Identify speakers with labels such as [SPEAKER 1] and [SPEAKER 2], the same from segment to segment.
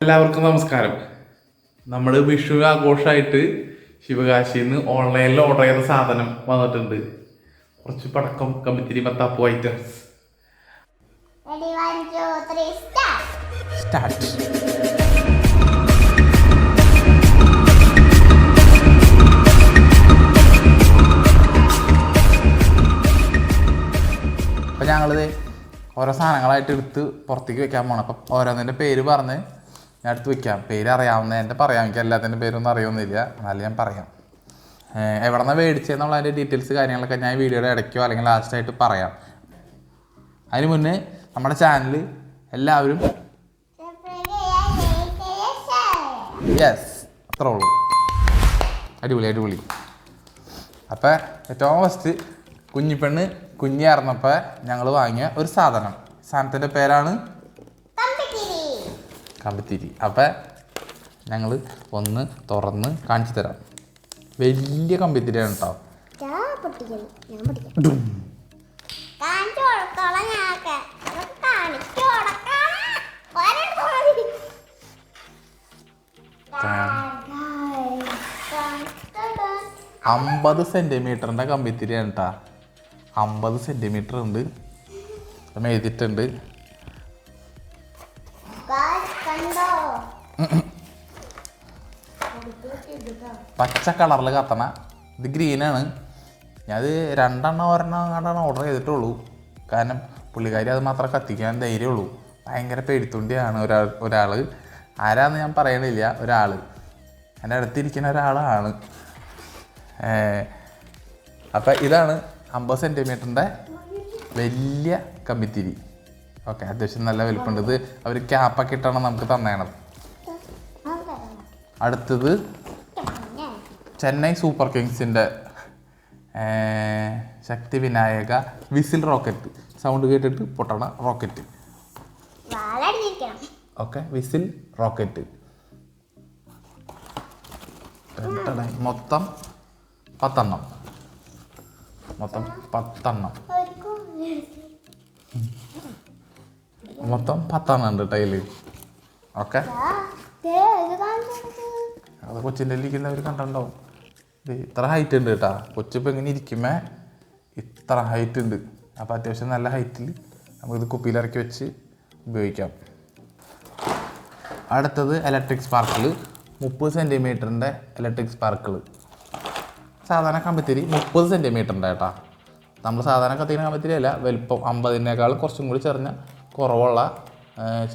[SPEAKER 1] എല്ലാവർക്കും നമസ്കാരം. നമ്മൾ വിഷു ആഘോഷമായിട്ട് ശിവകാശിയിൽ നിന്ന് ഓൺലൈനിൽ ഓർഡർ ചെയ്ത സാധനം വന്നിട്ടുണ്ട്. കുറച്ച് പടക്കം കമ്പിത്തിരി മത്താപ്പു ഐറ്റംസ്! സ്റ്റാർട്ട്
[SPEAKER 2] അപ്പം ഞങ്ങളിത് ഓരോ സാധനങ്ങളായിട്ട് എടുത്ത് പുറത്തേക്ക് വെക്കാൻ പോകണം അപ്പം ഓരോന്നിന്റെ പേര് പറഞ്ഞ് ഞാൻ എടുത്ത് വെക്കാം. പേര് അറിയാവുന്ന എന്റെ പറയാം. എനിക്ക് എല്ലാത്തിന്റെ പേരൊന്നും അറിയുന്നില്ല എന്നാലും ഞാൻ പറയാം. എവിടെ നിന്നാണ് മേടിച്ചതെന്നുള്ള അതിന്റെ ഡീറ്റെയിൽസ് കാര്യങ്ങളൊക്കെ ഞാൻ വീഡിയോയുടെ ഇടയ്ക്കോ അല്ലെങ്കിൽ ലാസ്റ്റായിട്ട് പറയാം. അതിന് മുന്നേ നമ്മുടെ ചാനൽ എല്ലാവരും യെസ് അത്രേ ഉള്ളൂ. അടിപൊളി അടിപൊളി. അപ്പോൾ ഏറ്റവും ഫസ്റ്റ് കുഞ്ഞിപ്പെണ്ണ് കുഞ്ഞായിരുന്നപ്പോൾ ഞങ്ങൾ വാങ്ങിയ ഒരു സാധനം. സാധനത്തിന്റെ പേരാണ്.
[SPEAKER 3] കമ്പിത്തിരി
[SPEAKER 2] അപ്പം ഞങ്ങൾ ഒന്ന് തുറന്ന് കാണിച്ചു തരാം. വലിയ കമ്പിത്തിരിയാണ് കേട്ടോ. അമ്പത് സെന്റിമീറ്ററിന്റെ കമ്പിത്തിരിയാണ് കേട്ടോ അമ്പത് സെന്റിമീറ്റർ ഉണ്ട് എഴുതിട്ടുണ്ട് എഴുതിയിട്ടുണ്ട്. പച്ച കളറിൽ കത്തണ. ഇത് ഗ്രീനാണ് ഞാനത് രണ്ടെണ്ണം ഒരെണ്ണം അങ്ങാണ്ടാണ് ഓർഡർ ചെയ്തിട്ടുള്ളൂ. കാരണം പുള്ളിക്കാരി അത് മാത്രം കത്തിക്കാൻ ധൈര്യമുള്ളൂ. ഭയങ്കര പേടിത്തൊണ്ടിയാണ് ഒരാൾ ഒരാൾ ആരാന്ന് ഞാൻ പറയണില്ല. ഒരാൾ എന്റെ അടുത്തിരിക്കുന്ന ഒരാളാണ്. അപ്പം ഇതാണ് അമ്പത് സെന്റിമീറ്ററിന്റെ വലിയ കമ്പിത്തിരി. ഓക്കെ അത്യാവശ്യം നല്ല വലുപ്പമുണ്ട് ഇത് അവർ ക്യാപ്പൊക്കെ ഇട്ടാണ് നമുക്ക് തന്നേണത്. അടുത്തത് Chennai super കിങ്സിന്റെ Shakti Vinayaka whistle rocket sound കേട്ടിട്ട് പൊട്ടണ റോക്കറ്റ്. Okay whistle rocket. മൊത്തം പത്തെണ്ണം മൊത്തം പത്തെണ്ണം. മൊത്തം പത്തെണ്ണം ഉണ്ട് ടൈൽ ഓക്കെ അത് കൊച്ചിന്റെ ഇരിക്കുന്നവർ കണ്ടോ ഇത് ഇത്ര ഹൈറ്റ് ഉണ്ട് കേട്ടാ. കൊച്ചിപ്പോൾ ഇങ്ങനെ ഇരിക്കുമ്പേ ഇത്ര ഹൈറ്റ് ഉണ്ട്. അപ്പോൾ അത്യാവശ്യം നല്ല ഹൈറ്റിൽ നമുക്കിത് കുപ്പിയിലിറക്കി വെച്ച് ഉപയോഗിക്കാം. അടുത്തത് ഇലക്ട്രിക് സ്പാർക്കിൾ മുപ്പത് സെന്റിമീറ്ററിന്റെ ഇലക്ട്രിക് സ്പാർക്കിൾ സാധാരണ കമ്പിത്തിരി മുപ്പത് സെന്റിമീറ്ററിന്റെ കേട്ടാ. നമ്മൾ സാധാരണ കത്തിക്കുന്ന കമ്പിത്തിരി അല്ല വലിപ്പം അമ്പതിനേക്കാൾ കുറച്ചും കൂടി ചെറിഞ്ഞ കുറവുള്ള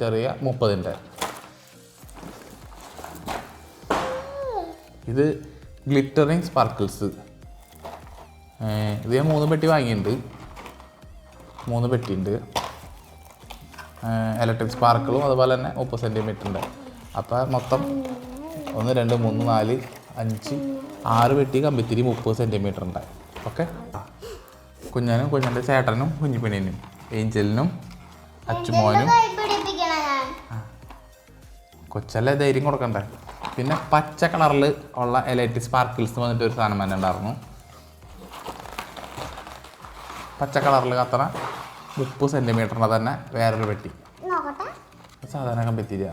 [SPEAKER 2] ചെറിയ മുപ്പതിന്റെ. ഇത് ഗ്ലിറ്ററിങ് സ്പാർക്കിൾസ് ഇത് ഞാൻ മൂന്ന് പെട്ടി വാങ്ങിയിട്ടുണ്ട്. മൂന്ന് പെട്ടിയുണ്ട്. ഇലക്ട്രിക് സ്പാർക്കിളും അതുപോലെ തന്നെ മുപ്പത് ഉണ്ട്. അപ്പോൾ മൊത്തം ഒന്ന് രണ്ട് മൂന്ന് നാല് അഞ്ച് ആറ് പെട്ടി കമ്പിത്തിരി മുപ്പത് സെന്റിമീറ്റർ ഉണ്ട്. ഓക്കെ? കുഞ്ഞനും കുഞ്ഞന്റെ ചേട്ടനും കുഞ്ഞിപ്പെണ്ണിനും ഏഞ്ചലിനും അച്ചുമോനും. കൊച്ചല്ലേ ധൈര്യം കൊടുക്കണ്ടേ? പിന്നെ പച്ച കളറിൽ ഉള്ള എലൈറ്റ് സ്പാർക്കിൾസ് വന്നിട്ട് ഒരു സാധനം തന്നെ ഉണ്ടായിരുന്നു. പച്ച കളറിൽ കത്തണ മുപ്പത് സെന്റിമീറ്ററിന്റെ തന്നെ വേറൊരു പെട്ടി. സാധാരണ കമ്പത്തിരിയ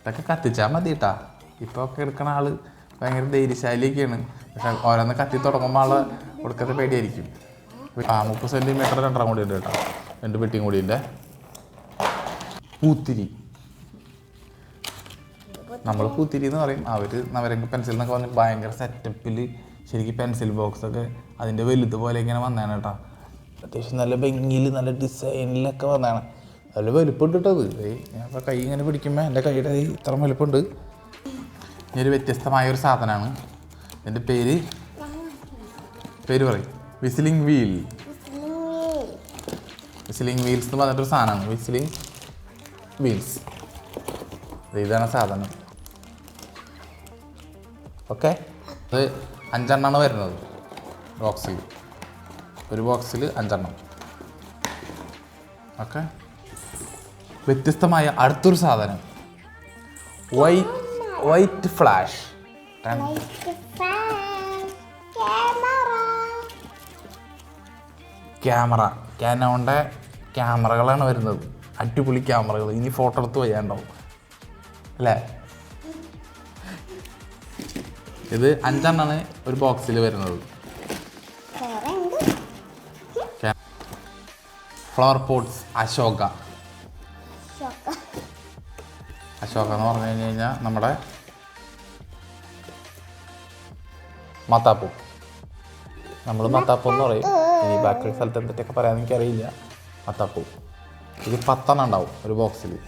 [SPEAKER 2] ഇതൊക്കെ കത്തിച്ചാൽ മതി കേട്ടാ ഇപ്പോൾ ഒക്കെ എടുക്കണ ആൾ ഭയങ്കര ധൈര്യശാലിയൊക്കെയാണ്. പക്ഷെ ഓരോന്ന് കത്തി തുടങ്ങുമ്പോൾ ആൾ കൊടുക്കത്തെ പേടിയായിരിക്കും. ആ മുപ്പത് സെന്റിമീറ്റർ രണ്ടെണ്ണം കൂടി ഉണ്ട് കേട്ടോ. രണ്ട് പെട്ടിയും കൂടി ഉണ്ട്. പൂത്തിരി. നമ്മൾ പൂത്തിരി എന്ന് പറയും. അവർ നവരംഗ പെൻസിൽ എന്നൊക്കെ പറഞ്ഞ് ഭയങ്കര സെറ്റപ്പിൽ ശരിക്കും പെൻസിൽ ബോക്സ് ഒക്കെ അതിന്റെ വലുത് പോലെ ഇങ്ങനെ വന്നതാണ് കേട്ടോ. അത്യാവശ്യം നല്ല ഭംഗിയിൽ നല്ല ഡിസൈനിലൊക്കെ വന്നതാണ്. നല്ല വലുപ്പമുണ്ട് കേട്ടോ അത്. ഏയ് കൈ ഇങ്ങനെ പിടിക്കുമ്പോൾ എന്റെ കൈയുടെ കൈ ഇത്ര വലുപ്പമുണ്ട് ഇതൊരു വ്യത്യസ്തമായ ഒരു സാധനമാണ്. എന്റെ പേര് പേര് പറയും. വിസിലിംഗ് വീൽ വിസിലിംഗ് വീൽസ് എന്ന് പറഞ്ഞിട്ടൊരു സാധനമാണ്. വിസിലിംഗ് വീൽസ് ഇതാണ് സാധനം. ഓക്കെ? അത് അഞ്ചെണ്ണമാണ് വരുന്നത് ബോക്സിൽ. ഒരു ബോക്സിൽ അഞ്ചെണ്ണം. ഓക്കെ? വ്യത്യസ്തമായ അടുത്തൊരു സാധനം. White white flash. ക്യാമറ. ക്യാനോണിന്റെ ക്യാമറകളാണ് വരുന്നത്. അടിപൊളി ക്യാമറകൾ. ഇനി ഫോട്ടോ എടുത്ത് വയ്യാണ്ടാവും. അല്ലേ? ഇത് അഞ്ചെണ്ണാണ് ഒരു ബോക്സിൽ വരുന്നത്. Flower pots Ashoka. അശോക എന്ന് പറഞ്ഞു കഴിഞ്ഞ് കഴിഞ്ഞാൽ നമ്മുടെ മത്താപ്പൂ. നമ്മൾ മത്താപ്പൂ എന്ന് പറയും. ഈ ബാക്കി സ്ഥലത്ത് എന്തൊക്കെ പറയാൻ എനിക്കറിയില്ല. മത്താപ്പൂ. ഇത് പത്തെണ്ണം ഉണ്ടാവും ഒരു ബോക്സിൽ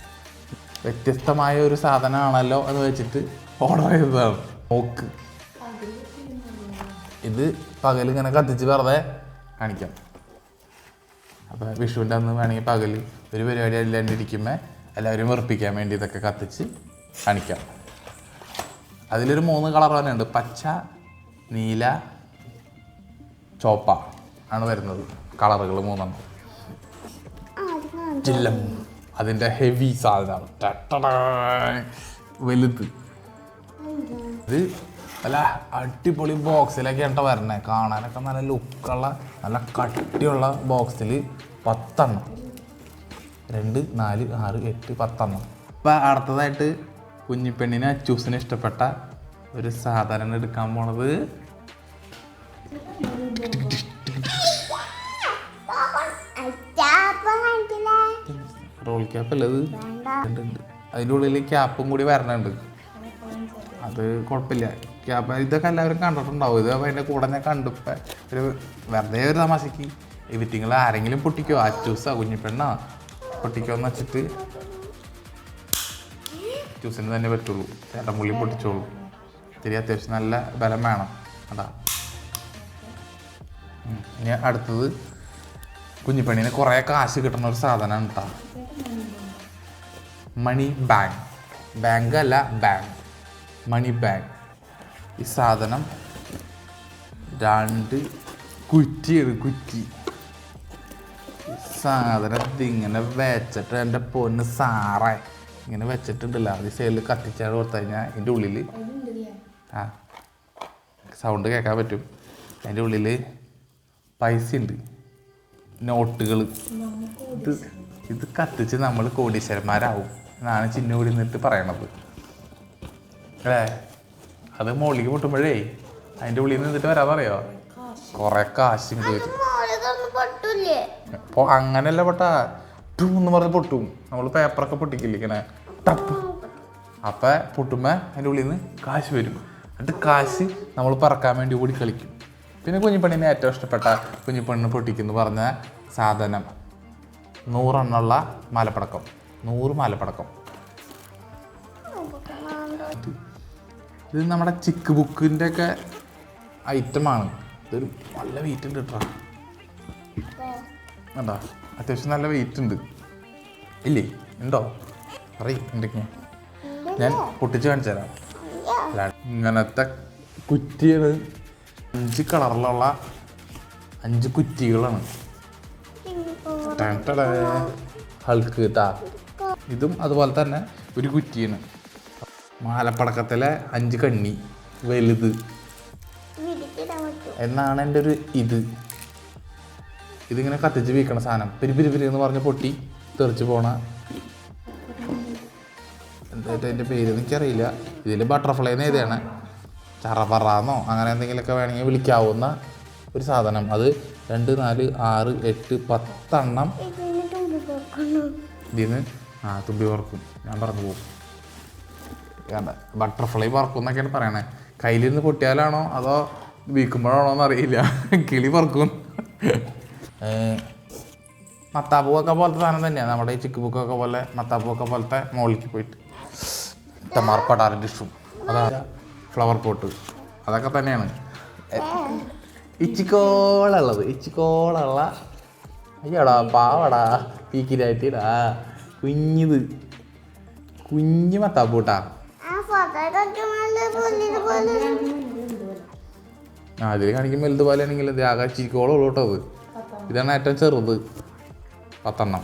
[SPEAKER 2] വ്യത്യസ്തമായ ഒരു സാധനമാണല്ലോ എന്ന് വെച്ചിട്ട് ഓർഡർ ചെയ്തതാണ്. നോക്ക്. ഇത് പകൽ ഇങ്ങനെ കത്തിച്ച് വെറുതെ കാണിക്കാം. അപ്പോൾ വിഷുവിന്റെ അന്ന് വേണമെങ്കിൽ പകൽ ഒരു പരിപാടി അല്ലാണ്ടിരിക്കുമ്പോൾ എല്ലാവരും വെറുപ്പിക്കാൻ വേണ്ടി ഇതൊക്കെ കത്തിച്ച് കാണിക്കാം. അതിലൊരു മൂന്ന് കളർ തന്നെ ഉണ്ട്. പച്ച നീല ചോപ്പ ആണ് വരുന്നത് കളറുകൾ മൂന്നെണ്ണം. ചില്ലം അതിന്റെ ഹെവി സാധനമാണ്. വലുത്. ഇത് നല്ല അടിപൊളി ബോക്സിലൊക്കെ ആയിട്ട് വരണേ. കാണാനൊക്കെ നല്ല ലുക്കുള്ള നല്ല കട്ടിയുള്ള ബോക്സിൽ പത്തെണ്ണം. രണ്ട് നാല് ആറ് എട്ട് പത്തെണ്ണം. അപ്പം അടുത്തതായിട്ട് കുഞ്ഞിപ്പെണ്ണിനെ അച്ചൂസിന് ഇഷ്ടപ്പെട്ട ഒരു സാധനം എടുക്കാൻ പോണത്. ക്യാപ്പ്
[SPEAKER 3] അല്ലത്
[SPEAKER 2] ഉണ്ട്. അതിന്റെ ഉള്ളിൽ ക്യാപ്പും കൂടി വരണുണ്ട്. അത് കുഴപ്പമില്ല. ക്യാപ്പ് ഇതൊക്കെ എല്ലാവരും കണ്ടിട്ടുണ്ടാവും. ഇത് അതിന്റെ കൂടെ ഞാൻ കണ്ടിപ്പോൾ ഒരു വെറുതെ ഒരു തമാശക്ക്. എവിറ്റിങ്ങൾ ആരെങ്കിലും പൊട്ടിക്കോ? അച്ചൂസാ കുഞ്ഞിപ്പെണ്ണാ. പൊട്ടിക്കോ എന്ന് വെച്ചിട്ട് ജ്യൂസിന് തന്നെ പറ്റുള്ളൂ. ചേട്ടൻ മുള്ളി പൊട്ടിച്ചോളൂ. ഇത്തിരി അത്യാവശ്യം നല്ല ബലം വേണം. അതാ. ഇനി അടുത്തത് കുഞ്ഞിപ്പെണ്ണിന് കുറേ കാശ് കിട്ടുന്ന ഒരു സാധനമാണ് കേട്ടോ മണി ബാങ്ക് ബാങ്ക് അല്ല ബാങ്ക് മണി ബാങ്ക് ഈ സാധനം രണ്ട് കുറ്റി. ഈ സാധനം ഇതിങ്ങനെ വെച്ചിട്ട് എന്റെ പൊന്ന് സാറേ ഇങ്ങനെ വെച്ചിട്ടുണ്ടല്ലോ. അത് സൈഡിൽ കത്തിച്ചാട് കൊടുത്തു കഴിഞ്ഞാൽ ഇതിന്റെ ഉള്ളിൽ ആ സൗണ്ട് കേൾക്കാൻ പറ്റും. അതിന്റെ ഉള്ളിൽ പൈസ ഉണ്ട്. നോട്ടുകൾ ഇത് ഇത് കത്തിച്ച് നമ്മൾ കോടീശ്വരന്മാരാവും. എന്നാണ് ചിന്നൂടി നിന്നിട്ട് പറയണത്. അല്ലേ? അത് മുകളിലേക്ക് പൊട്ടുമ്പോഴേ അതിന്റെ ഉള്ളിൽ നിന്നിട്ട് വരാതറിയോ കുറെ കാശും അപ്പോൾ അങ്ങനെയല്ല പൊട്ടാ. ടൂ എന്ന് പറഞ്ഞ് പൊട്ടും. നമ്മൾ പേപ്പറൊക്കെ പൊട്ടിക്കില്ല? ഇങ്ങനെ ടപ്പ്. അപ്പം പൊട്ടുമ്പോൾ അതിന്റെ ഉള്ളിൽ നിന്ന് കാശ് വരും. എന്നിട്ട് കാശ് നമ്മൾ പറക്കാൻ വേണ്ടി കൂടി കളിക്കും. പിന്നെ കുഞ്ഞിപ്പെണ്ണിനെ ഏറ്റവും ഇഷ്ടപ്പെട്ട കുഞ്ഞിപ്പണ്ണിന് പൊട്ടിക്കുന്നു പറഞ്ഞ സാധനം. നൂറെണ്ണുള്ള മാലപ്പടക്കം. നൂറ് മാലപ്പടക്കം. ഇത് നമ്മുടെ ചിക്ക് ബുക്കിന്റെ ഒക്കെ ഐറ്റമാണ്. ഇതൊരു നല്ല വെയിറ്റ് ഉണ്ട് കേട്ടോ. കണ്ടോ? അത്യാവശ്യം നല്ല വെയിറ്റ് ഉണ്ട്. ഇല്ലേ? ഉണ്ടോ? പറയും എന്തൊക്കെയാ? ഞാൻ പൊട്ടിച്ച് കാണിച്ചു തരാം ഇങ്ങനത്തെ കുറ്റിയാണ് അഞ്ച് കളറിലുള്ള അഞ്ച് കുറ്റികളാണ്. ഹൾക്ക് താ. ഇതും അതുപോലെ തന്നെ ഒരു കുറ്റിയാണ്. മാലപ്പടക്കത്തിലെ അഞ്ച് കണ്ണി വലുത്. എന്നാണ് എന്റെ ഒരു ഇത്. ഇതിങ്ങനെ കത്തിച്ച് വീക്കണ സാധനം. പിരി പിരി പിരി എന്ന് പറഞ്ഞ് പൊട്ടി തെറിച്ച് പോണ. എന്തായിട്ട് എന്റെ പേര് എനിക്കറിയില്ല. ഇതിൽ ബട്ടർഫ്ലൈ എന്ന് എഴുതിയാണ്. ചറപറാന്നോ അങ്ങനെ എന്തെങ്കിലുമൊക്കെ വേണമെങ്കിൽ വിളിക്കാവുന്ന ഒരു സാധനം. അത് രണ്ട് നാല് ആറ് എട്ട് പത്തെണ്ണം.
[SPEAKER 3] ഇതിന്
[SPEAKER 2] ആ തുമ്പി പറക്കും ഞാൻ പറഞ്ഞു പോകും. വേണ്ട. ബട്ടർഫ്ലൈ പറക്കും എന്നൊക്കെയാണ് പറയണേ. കയ്യിലിരുന്ന് പൊട്ടിയാലാണോ അതോ വീക്കുമ്പോഴാണോ എന്ന് അറിയില്ല കിളി പറക്കും മത്താപ്പൂവൊക്കെ പോലത്തെ സാധനം തന്നെയാണ് നമ്മുടെ ഈ ചിക്ക് ബുക്കൊക്കെ പോലെ മത്താപ്പൂവൊക്കെ പോലത്തെ മുകളിലേക്ക് പോയിട്ട്. ടമാർപ്പടാറിന്റെ ഇഷ്ടം. അതാ. ഫ്ലവർ പോട്ട് അതൊക്കെ തന്നെയാണ്. ഇച്ചിക്കോളുള്ളത് ഇച്ചിക്കോളുള്ള. അയ്യോടാ പാവടാ പീക്കിലായിട്ടിടാ കുഞ്ഞിത്. കുഞ്ഞു മത്താപ്പൂട്ടാ.
[SPEAKER 3] ആ
[SPEAKER 2] ഇതിൽ കാണിക്കുമ്പോൾ വലുത് പോലെ. ആണെങ്കിൽ ഇത് ആകെ ചിക്കോളം ഉള്ളൂ കേട്ടോ അത് ഇതാണ് ഏറ്റവും ചെറുത് പത്തെണ്ണം.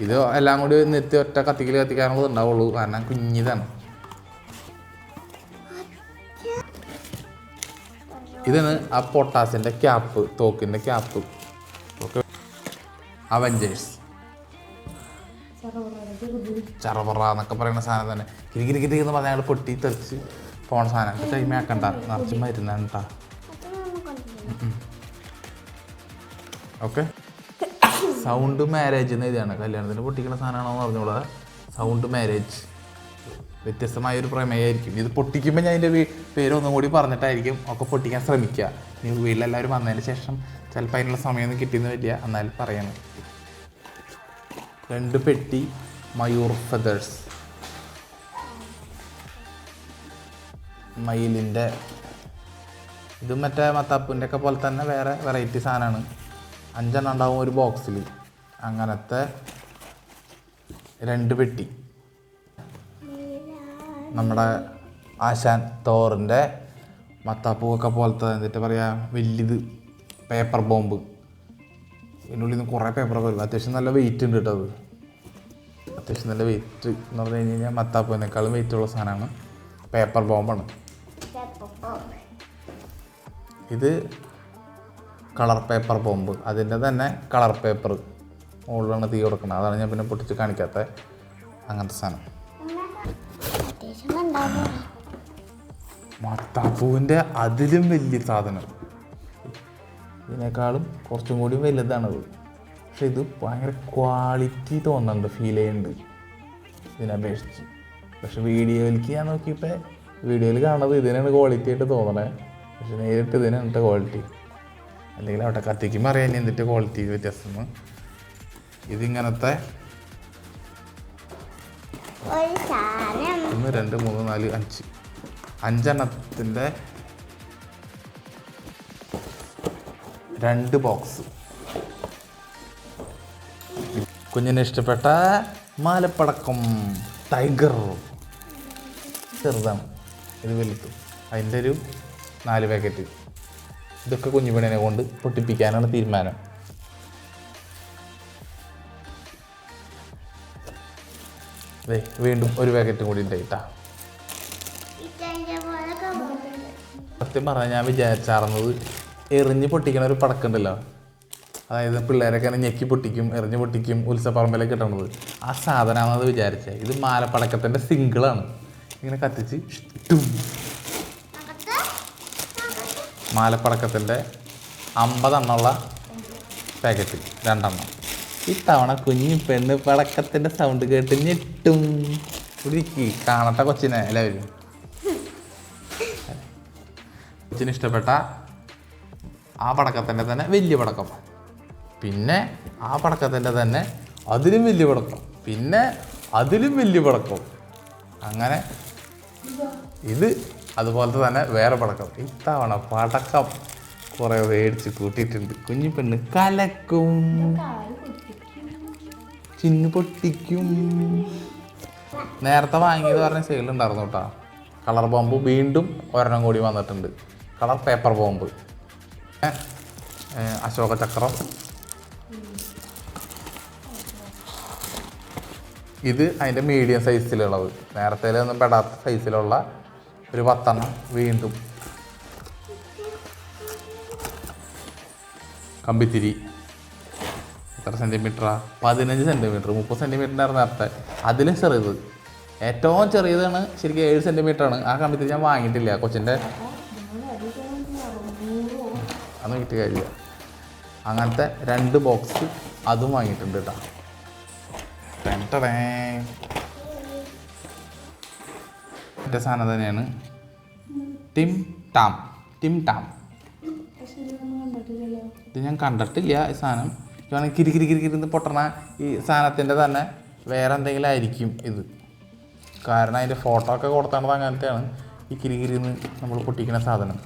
[SPEAKER 2] ഇത് എല്ലാം കൂടി നിർത്തി ഒറ്റ കത്തിക്കൽ കത്തിക്കാനുള്ളത് ഉണ്ടാവുള്ളൂ. കാരണം കുഞ്ഞിതാണ്. ഇതാണ് ആ പൊട്ടാസിന്റെ ക്യാപ്പ് തോക്കിന്റെ ക്യാപ്പ്. ഓക്കെ. അവഞ്ചേഴ്സ്. ചറവറ എന്നൊക്കെ പറയുന്ന സാധനം തന്നെ. കിരികിരി കിരി എന്ന് പറഞ്ഞാൽ പൊട്ടി തെറിച്ച് പോണ സാധനം. ചൈമയാക്കണ്ട ആക്കണ്ട നിറച്ച് മരുന്നാണ് കേട്ടാ ഓക്കെ. സൗണ്ട് മാരേജ് എന്ന് എഴുതിയാണ്. കല്യാണത്തിന് പൊട്ടിക്കുന്ന സാധനമാണോ എന്ന് പറഞ്ഞോളാം സൗണ്ട് മാരേജ്. വ്യത്യസ്തമായ ഒരു പ്രമേയമായിരിക്കും. ഇത് പൊട്ടിക്കുമ്പോൾ ഞാൻ അതിന്റെ പേര് ഒന്നും കൂടി പറഞ്ഞിട്ടായിരിക്കും ഒക്കെ പൊട്ടിക്കാൻ ശ്രമിക്കുക. ഇനി വീട്ടിലെല്ലാവരും വന്നതിന് ശേഷം ചിലപ്പോൾ അതിനുള്ള സമയമൊന്നും കിട്ടിയെന്ന് വരില്ല. എന്നാലും പറയണം. രണ്ട് പെട്ടി മയൂർ ഫെദേഴ്സ് മയിലിന്റെ ഇത് മറ്റേ മത്താപ്പൂന്റെ ഒക്കെ പോലെ തന്നെ വേറെ വെറൈറ്റി സാധനമാണ്. അഞ്ചെണ്ണം ഉണ്ടാവും ഒരു ബോക്സിൽ അങ്ങനത്തെ രണ്ട് പെട്ടി. നമ്മുടെ ആശാൻ തോറിന്റെ മത്താപ്പൂവൊക്കെ പോലത്തെ എന്നിട്ട് പറയാ വലിയത് പേപ്പർ ബോംബ്. ഇതിനുള്ളിൽ നിന്ന് കുറേ പേപ്പറൊക്കെ വരും. അത്യാവശ്യം നല്ല വെയിറ്റ് ഉണ്ട് കേട്ടോ അത്. അത്യാവശ്യം നല്ല വെയിറ്റ് എന്ന് പറഞ്ഞു കഴിഞ്ഞ് കഴിഞ്ഞാൽ മത്താപ്പൂവിനേക്കാളും വെയിറ്റ് ഉള്ള സാധനമാണ് പേപ്പർ ബോംബാണ്. ഇത് കളർ പേപ്പർ ബോംബ്. അതിന്റെ തന്നെ കളർ പേപ്പർ മുകളിലാണ് തീ കൊടുക്കുന്നത്. അതാണ് ഞാൻ പിന്നെ പൊട്ടിച്ച് കാണിക്കാത്ത അങ്ങനത്തെ സാധനം. മത്താപ്പൂവിന്റെ അതിലും വലിയ സാധനം. ഇതിനേക്കാളും കുറച്ചും കൂടി വലുതാണത്. പക്ഷെ ഇത് ഭയങ്കര ക്വാളിറ്റി തോന്നുന്നുണ്ട് ഫീൽ ചെയ്യുന്നുണ്ട്. ഇതിനപേക്ഷിച്ച് പക്ഷെ വീഡിയോയിലേക്ക് ഞാൻ നോക്കിയപ്പോൾ വീഡിയോയിൽ കാണുന്നത് ഇതിനാണ് ക്വാളിറ്റി ആയിട്ട് തോന്നണേ. പക്ഷെ നേരിട്ട് ഇതിനാണ് ക്വാളിറ്റി അല്ലെങ്കിൽ അവിടെ കത്തിക്കുമ്പോൾ അറിയാൻ എന്തിന്റെ ക്വാളിറ്റി വ്യത്യാസം ഇതിങ്ങനത്തെ ഒന്ന് രണ്ട് മൂന്ന് നാല് അഞ്ച്. അഞ്ചെണ്ണത്തിന്റെ രണ്ട് ബോക്സ്. കുഞ്ഞിനെ ഇഷ്ടപ്പെട്ട മാലപ്പടക്കം ടൈഗർ. ചെറുതാണ്. ഇത് വലുത്. അതിന്റെ ഒരു നാല് പാക്കറ്റ് ഇതൊക്കെ കുഞ്ഞുപണിനെ കൊണ്ട് പൊട്ടിപ്പിക്കാനാണ് തീരുമാനം. ദേ, വീണ്ടും ഒരു പാക്കറ്റും കൂടി ഉണ്ട് കേട്ടാ. സത്യം പറഞ്ഞാൽ ഞാൻ വിചാരിച്ചാർന്നത് എറിഞ്ഞ് പൊട്ടിക്കണ ഒരു പടക്കുണ്ടല്ലോ. അതായത് പിള്ളേരൊക്കെ ഞെക്കി പൊട്ടിക്കും എറിഞ്ഞ് പൊട്ടിക്കും ഉത്സവപ്പറമ്പിലൊക്കെ കിട്ടണത് ആ സാധനമാണെന്നത് വിചാരിച്ചത് ഇത് മാലപ്പടക്കത്തിന്റെ സിംഗിളാണ്. ഇങ്ങനെ കത്തിച്ച് മാലപ്പടക്കത്തിന്റെ അമ്പതെണ്ണമുള്ള പാക്കറ്റ് രണ്ടെണ്ണം. ഇത്തവണ കുഞ്ഞു പെണ്ണ് പടക്കത്തിന്റെ സൗണ്ട് കേട്ട് ഞെട്ടും. കാണട്ടെ കൊച്ചിനെ എല്ലാവരും കൊച്ചിന് ഇഷ്ടപ്പെട്ട ആ പടക്കത്തിന്റെ തന്നെ വലിയ പടക്കം പിന്നെ ആ പടക്കത്തിന്റെ തന്നെ അതിലും വലിയ പടക്കം പിന്നെ അതിലും വലിയ പടക്കം അങ്ങനെ ഇത് അതുപോലത്തെ തന്നെ വേറെ പടക്കം ഇത്തവണ പടക്കം കുറേ മേടിച്ച് കൂട്ടിയിട്ടുണ്ട്. കുഞ്ഞു പെണ്ണ് കലക്കും. ചിന്നു പൊട്ടിക്കും. നേരത്തെ വാങ്ങിയത് പറഞ്ഞ സെയിൽ ഉണ്ടായിരുന്നു കേട്ടോ. കളർ ബോംബ് വീണ്ടും ഒരെണ്ണം കൂടി വന്നിട്ടുണ്ട്. കളർ പേപ്പർ ബോംബ് അശോക ചക്രം. ഇത് അതിന്റെ മീഡിയം സൈസിലുള്ളത് നേരത്തെ ഒന്നും പെടാത്ത സൈസിലുള്ള ഒരു പത്തെണ്ണം വീണ്ടും. കമ്പിത്തിരി. എത്ര സെന്റിമീറ്ററാ പതിനഞ്ച് സെന്റിമീറ്റർ മുപ്പത് സെന്റിമീറ്ററിന്റെ നേരത്തെ അതിലും ചെറിയത്. ഏറ്റവും ചെറിയതാണ് ശരിക്കും ഏഴ് സെന്റിമീറ്റർ ആണ്. ആ കമ്പിത്തിരി ഞാൻ വാങ്ങിയിട്ടില്ല. കൊച്ചിന്റെ അന്ന് കിട്ടി കാര്യമില്ല. അങ്ങനത്തെ രണ്ട് ബോക്സ് അതും വാങ്ങിയിട്ടുണ്ട് കേട്ടോ എന്റെ സാധനം തന്നെയാണ്. Tim Tam. Tim Tam. ഇത് ഞാൻ കണ്ടിട്ടില്ല ഈ സാധനം. ഇതാണ് കിരി കിരി കിരി കിരിന്ന് പൊട്ടണ ഈ സാധനത്തിന്റെ തന്നെ വേറെ എന്തെങ്കിലും ആയിരിക്കും ഇത്. കാരണം അതിന്റെ ഫോട്ടോ ഒക്കെ കൊടുത്തേണ്ടത് അങ്ങനത്തെയാണ് ഈ കിരി കിരിന്ന് നമ്മൾ പൊട്ടിക്കുന്ന സാധനം.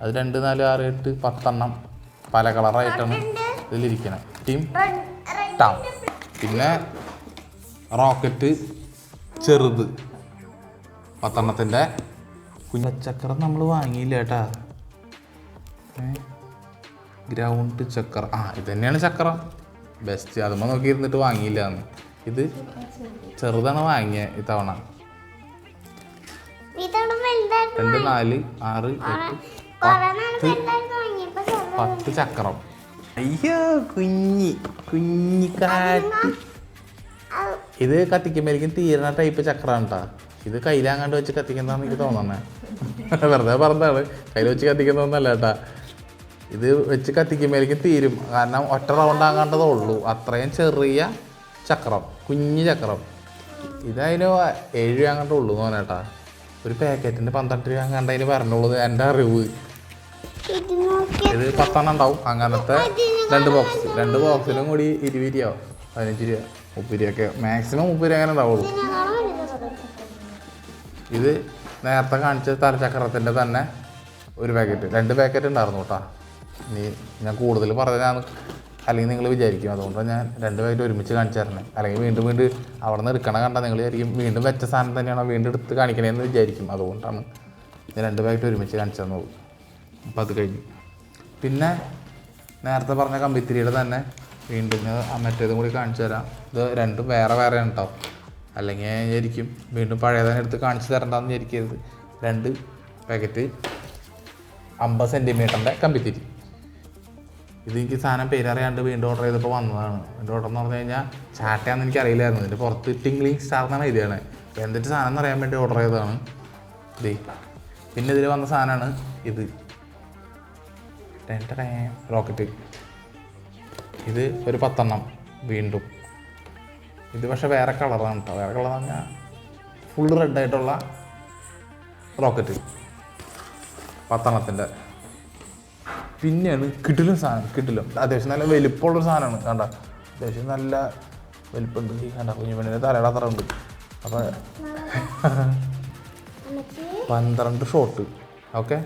[SPEAKER 2] അത് രണ്ട് നാല് ആറ് എട്ട് പത്തെണ്ണം പല കളറായിട്ടാണ് ഇതിലിരിക്കണം. ടീം ടാം പിന്നെ റോക്കറ്റ് ചെറുത്. പത്തെണ്ണത്തിന്റെ കുഞ്ഞച്ചക്രം നമ്മൾ വാങ്ങിയില്ല കേട്ടാ. ഗ്രൗണ്ട് ചക്കര ആ ഇത് തന്നെയാണ് ചക്രം. ബെസ്റ്റ് അതുമ്പോൾ നോക്കിയിരുന്നിട്ട് വാങ്ങിയില്ല എന്ന് ഇത് ചെറുതാണ് വാങ്ങിയ ഇത്തവണ രണ്ട് നാല് ആറ് എട്ട് പത്ത് ചക്രം. അയ്യോ കുഞ്ഞി കുഞ്ഞി കാട്ടി ഇത് കത്തിക്കുമ്പോഴേക്കും തീരണ ടൈപ്പ് ചക്രമാണ് കേട്ടോ ഇത് കയ്യിലാങ്ങാണ്ട് വെച്ച് കത്തിക്കുന്നതാണ് എനിക്ക് തോന്നണേ. വെറുതെ പറഞ്ഞതാണ്. കയ്യിൽ വെച്ച് കത്തിക്കുന്നതൊന്നല്ല കേട്ടാ. ഇത് വെച്ച് കത്തിക്കുമ്പോഴേക്കും തീരും. കാരണം ഒറ്റ റൗണ്ട് ആകാണ്ടതേ ഉള്ളൂ. അത്രയും ചെറിയ ചക്രം കുഞ്ഞു ചക്രം. ഇതതിന് ഏഴ് രൂപ അങ്ങോട്ട് ഉള്ളൂ തോന്നേട്ടാ ഒരു പാക്കറ്റിന് പന്ത്രണ്ട് രൂപ അങ്ങാണ്ട് അതിന് പറഞ്ഞുള്ളൂ എന്റെ അറിവ്.
[SPEAKER 3] ഇത്
[SPEAKER 2] പത്തെണ്ണം ഉണ്ടാവും. അങ്ങനത്തെ രണ്ട് ബോക്സ് രണ്ട് ബോക്സിലും കൂടി ഇരുപത് രൂപ പതിനഞ്ച് രൂപ മുപ്പത് രൂപയൊക്കെ. മാക്സിമം മുപ്പത് രൂപ അങ്ങനെ ഉണ്ടാവുള്ളൂ? ഇത് നേരത്തെ കാണിച്ച തലചക്രത്തിന്റെ തന്നെ ഒരു പാക്കറ്റ് രണ്ട് പാക്കറ്റ് ഉണ്ടായിരുന്നു കേട്ടോ. ഇനി ഞാൻ കൂടുതൽ പറഞ്ഞാണ് അല്ലെങ്കിൽ നിങ്ങൾ വിചാരിക്കും അതുകൊണ്ടാണ് ഞാൻ രണ്ട് പാക്കറ്റ് ഒരുമിച്ച് കാണിച്ചു തരണേ. അല്ലെങ്കിൽ വീണ്ടും വീണ്ടും അവിടെ നിന്ന് എടുക്കണം കണ്ടാൽ നിങ്ങൾ വിചാരിക്കും വീണ്ടും വെച്ച സാധനം തന്നെയാണോ വീണ്ടും എടുത്ത് കാണിക്കണേന്ന് വിചാരിക്കും. അതുകൊണ്ടാണ് ഞാൻ രണ്ട് പാക്കറ്റ് ഒരുമിച്ച് കാണിച്ചു തന്നത്. അപ്പോൾ അത് കഴിഞ്ഞു. പിന്നെ നേരത്തെ പറഞ്ഞ കമ്പിത്തിരിയുടെ തന്നെ വീണ്ടും മറ്റേതും കൂടി കാണിച്ചു തരാം. ഇത് രണ്ടും വേറെ വേറെ ഉണ്ടാവും അല്ലെങ്കിൽ ആയിരിക്കും വീണ്ടും പഴയതന്നെ എടുത്ത് കാണിച്ചു തരണ്ടെന്ന് വിചാരിക്കരുത്. രണ്ട് പാക്കറ്റ് അമ്പത് സെന്റിമീറ്ററിന്റെ കമ്പിത്തിരി. ഇത് എനിക്ക് സാധനം പേരറിയാണ്ട് വീണ്ടും ഓർഡർ ചെയ്തപ്പോൾ വന്നതാണ്. വീണ്ടും ഓർഡർ എന്ന് പറഞ്ഞു കഴിഞ്ഞാൽ ചാട്ടയാന്ന് എനിക്ക് അറിയില്ലായിരുന്നു ഇതിന്റെ പുറത്ത് ടിംഗ്ലിങ് സ്റ്റാർ എന്നാണ് എഴുതിയാണ്. എന്നിട്ട് സാധനം എന്ന് അറിയാൻ വേണ്ടി ഓർഡർ ചെയ്തതാണ്. ഇത് പിന്നെ ഇതിൽ വന്ന സാധനമാണ് ഇത്. റോക്കറ്റ് ഇത് ഒരു പത്തെണ്ണം വീണ്ടും. ഇത് പക്ഷേ വേറെ കളറാണ് കേട്ടോ വേറെ കളർ പറഞ്ഞാൽ ഫുൾ റെഡ് ആയിട്ടുള്ള റോക്കറ്റ് പത്തെണ്ണത്തിന്റെ പിന്നെയാണ് കിട്ടിലും സാധനം കിടിലും. അത്യാവശ്യം നല്ല വലിപ്പമുള്ള സാധനമാണ് കണ്ട? അത്യാവശ്യം നല്ല വലിപ്പമുണ്ട്. ഈ കണ്ട കുഞ്ഞു പെണ്ണിന്റെ തലയുടെ അത്ര ഉണ്ട്. അപ്പോൾ പന്ത്രണ്ട് ഷോട്ട് ഓക്കെ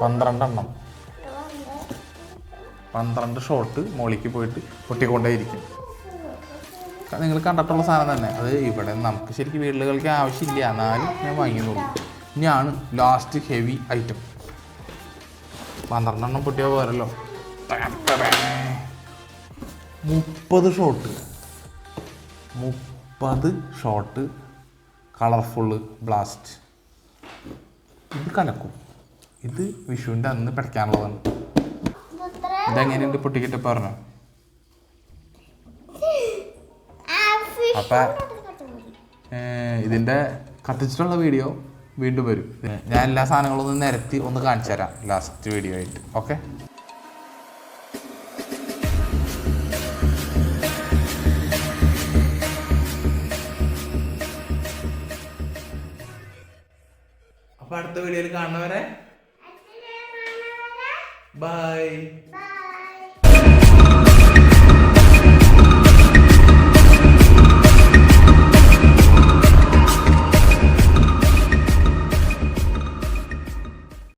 [SPEAKER 2] പന്ത്രണ്ടെണ്ണം. പന്ത്രണ്ട് ഷോട്ട് മോളിക്ക് പോയിട്ട് പൊട്ടിക്കൊണ്ടേയിരിക്കും. നിങ്ങൾ കണ്ടിട്ടുള്ള സാധനം തന്നെ. അത് ഇവിടെ നമുക്ക് ശരിക്കും വീടുകൾക്ക് ആവശ്യമില്ല. എന്നാലും ഞാൻ വാങ്ങിയെന്നുള്ളൂ ഇനിയാണ് ലാസ്റ്റ് ഹെവി ഐറ്റം പന്ത്രണ്ടെണ്ണം പൊട്ടിയാൽ പോരല്ലോ. മുപ്പത് ഷോട്ട് മുപ്പത് ഷോട്ട് കളർഫുള്ള് ബ്ലാസ്റ്റ് ഇത് കലക്കും. ഇത് വിഷുവിന്റെ അന്ന് പഠിക്കാനുള്ളതാണ് ഇതെങ്ങനെയുണ്ട് പൊട്ടിക്കിട്ട് പറഞ്ഞു? അപ്പം ഇതിന്റെ കത്തിച്ചിട്ടുള്ള വീഡിയോ വീണ്ടും വരും. ഞാൻ എല്ലാ സാധനങ്ങളും ഒന്ന് നിരത്തി ഒന്ന് കാണിച്ചു തരാം ലാസ്റ്റ് വീഡിയോ ആയിട്ട്. ഓക്കെ അപ്പൊ അടുത്ത വീഡിയോയിൽ കാണുന്നവരെ ബൈ.